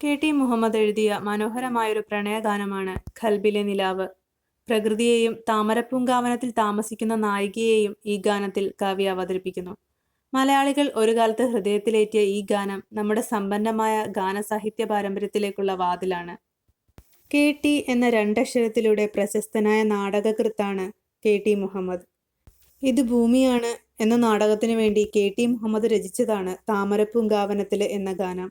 K T Muhammad എഴുതിയ മനോഹരമായൊരു പ്രണയഗാനമാണ് ഖൽബിലെ നിലാവ്. പ്രകൃതിയെയും താമരപ്പൂങ്കാവനത്തിൽ താമസിക്കുന്ന നായികയെയും ഈ ഗാനത്തിൽ കവി അവതരിപ്പിക്കുന്നു. മലയാളികൾ ഒരു കാലത്ത് ഹൃദയത്തിലേറ്റിയ ഈ ഗാനം നമ്മുടെ സമ്പന്നമായ ഗാനസാഹിത്യ പാരമ്പര്യത്തിലേക്കുള്ള വാതിലാണ്. കെ ടി എന്ന രണ്ടക്ഷരത്തിലൂടെ പ്രശസ്തനായ നാടകകൃത്താണ് കെ ടി മുഹമ്മദ്. ഇത് ഭൂമിയാണ് എന്ന നാടകത്തിനു വേണ്ടി കെ ടി മുഹമ്മദ് രചിച്ചതാണ് താമരപ്പൂങ്കാവനത്തിൽ എന്ന ഗാനം.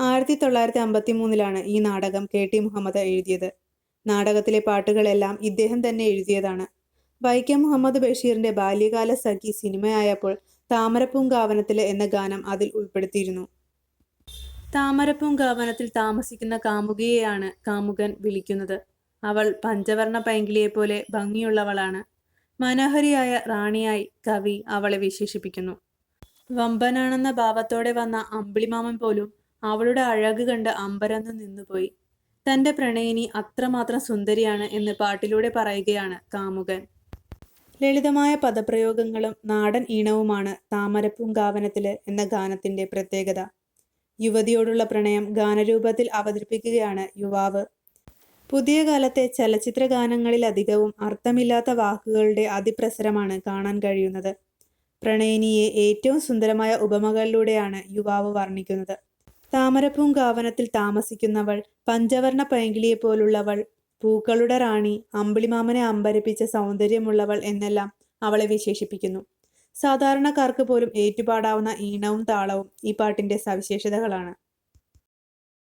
ആയിരത്തി തൊള്ളായിരത്തി അമ്പത്തി മൂന്നിലാണ് ഈ നാടകം കെ ടി മുഹമ്മദ് എഴുതിയത്. നാടകത്തിലെ പാട്ടുകളെല്ലാം ഇദ്ദേഹം തന്നെ എഴുതിയതാണ്. വൈക്കം മുഹമ്മദ് ബഷീറിന്റെ ബാല്യകാല സഖി സിനിമയായപ്പോൾ താമരപ്പൂങ്കാവനത്തിലെ എന്ന ഗാനം അതിൽ ഉൾപ്പെടുത്തിയിരുന്നു. താമരപ്പൂങ്കാവനത്തിൽ താമസിക്കുന്ന കാമുകിയെയാണ് കാമുകൻ വിളിക്കുന്നത്. അവൾ പഞ്ചവർണ പൈങ്കിളിയെ പോലെ ഭംഗിയുള്ളവളാണ്. മനോഹരിയായ റാണിയായി കവി അവളെ വിശേഷിപ്പിക്കുന്നു. വമ്പനാണെന്ന ഭാവത്തോടെ വന്ന അമ്പിളിമാമൻ പോലും അവളുടെ അഴക് കണ്ട് അമ്പരന്ന് നിന്നുപോയി. തന്റെ പ്രണയിനി അത്രമാത്രം സുന്ദരിയാണ് എന്ന് പാട്ടിലൂടെ പറയുകയാണ് കാമുകൻ. ലളിതമായ പദപ്രയോഗങ്ങളും നാടൻ ഈണവുമാണ് താമരപ്പൂങ്കാവനത്തിൽ എന്ന ഗാനത്തിന്റെ പ്രത്യേകത. യുവതിയോടുള്ള പ്രണയം ഗാനരൂപത്തിൽ അവതരിപ്പിക്കുകയാണ് യുവാവ്. പുതിയ കാലത്തെ ചലച്ചിത്ര ഗാനങ്ങളിലധികവും അർത്ഥമില്ലാത്ത വാക്കുകളുടെ അതിപ്രസരമാണ് കാണാൻ കഴിയുന്നത്. പ്രണയിനിയെ ഏറ്റവും സുന്ദരമായ ഉപമകളിലൂടെയാണ് യുവാവ് വർണിക്കുന്നത്. താമരപ്പൂങ്കാവനത്തിൽ താമസിക്കുന്നവൾ പഞ്ചവർണ പൈങ്കിളിയെ പോലുള്ളവൾ പൂക്കളുടെ റാണി അമ്പിളിമാമനെ അമ്പരപ്പിച്ച സൗന്ദര്യമുള്ളവൾ എന്നെല്ലാം അവളെ വിശേഷിപ്പിക്കുന്നു. സാധാരണക്കാർക്ക് പോലും ഏറ്റുപാടാവുന്ന ഈണവും താളവും ഈ പാട്ടിന്റെ സവിശേഷതകളാണ്.